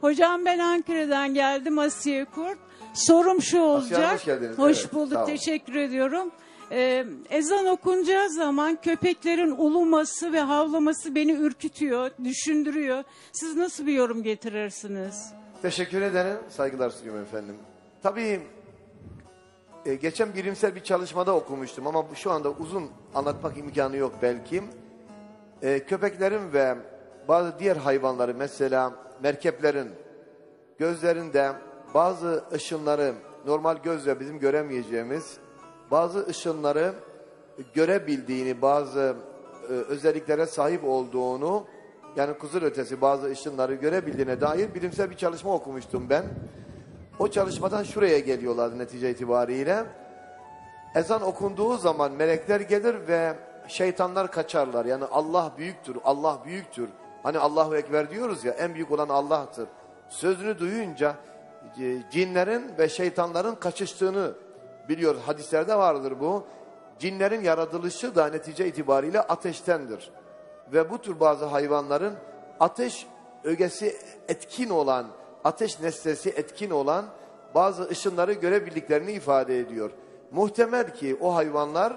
Hocam ben Ankara'dan geldim Asiye Kurt. Sorum şu olacak. Hanım, hoş geldiniz. Evet, bulduk. sağ olun. Teşekkür ediyorum. Ee, ezan okunacağı zaman köpeklerin uluması ve havlaması beni ürkütüyor, düşündürüyor. Siz nasıl bir yorum getirirsiniz? Teşekkür ederim. Saygılar sunuyorum efendim. Tabii e, geçen bilimsel bir çalışmada okumuştum ama bu- şu anda uzun anlatmak imkanı yok belki. E, köpeklerin ve bazı diğer hayvanları mesela merkeplerin gözlerinde bazı ışınları normal gözle bizim göremeyeceğimiz bazı ışınları görebildiğini, bazı e, özelliklere sahip olduğunu yani kuzur ötesi bazı ışınları görebildiğine dair bilimsel bir çalışma okumuştum ben. O çalışmadan şuraya geliyorlardı netice itibariyle. Ezan okunduğu zaman melekler gelir ve şeytanlar kaçarlar. Yani Allah büyüktür, Allah büyüktür. Hani Allahu Ekber diyoruz ya en büyük olan Allah'tır. Sözünü duyunca e, cinlerin ve şeytanların kaçıştığını biliyor. Hadislerde vardır bu. Cinlerin yaratılışı da netice itibariyle ateştendir. Ve bu tür bazı hayvanların ateş ögesi etkin olan, ateş nesnesi etkin olan bazı ışınları görebildiklerini ifade ediyor. Muhtemel ki o hayvanlar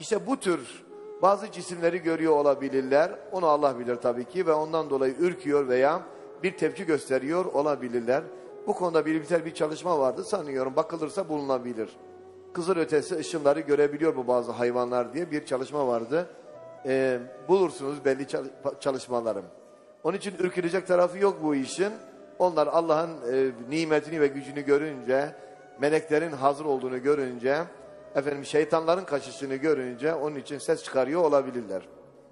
işte bu tür bazı cisimleri görüyor olabilirler. Onu Allah bilir tabii ki ve ondan dolayı ürküyor veya bir tepki gösteriyor olabilirler. Bu konuda bilimsel bir çalışma vardı sanıyorum. Bakılırsa bulunabilir. Kızıl ötesi ışınları görebiliyor bu bazı hayvanlar diye bir çalışma vardı. Ee, bulursunuz belli çal- çalışmalarım. Onun için ürkülecek tarafı yok bu işin. Onlar Allah'ın e, nimetini ve gücünü görünce, meleklerin hazır olduğunu görünce, efendim şeytanların kaçışını görünce onun için ses çıkarıyor olabilirler.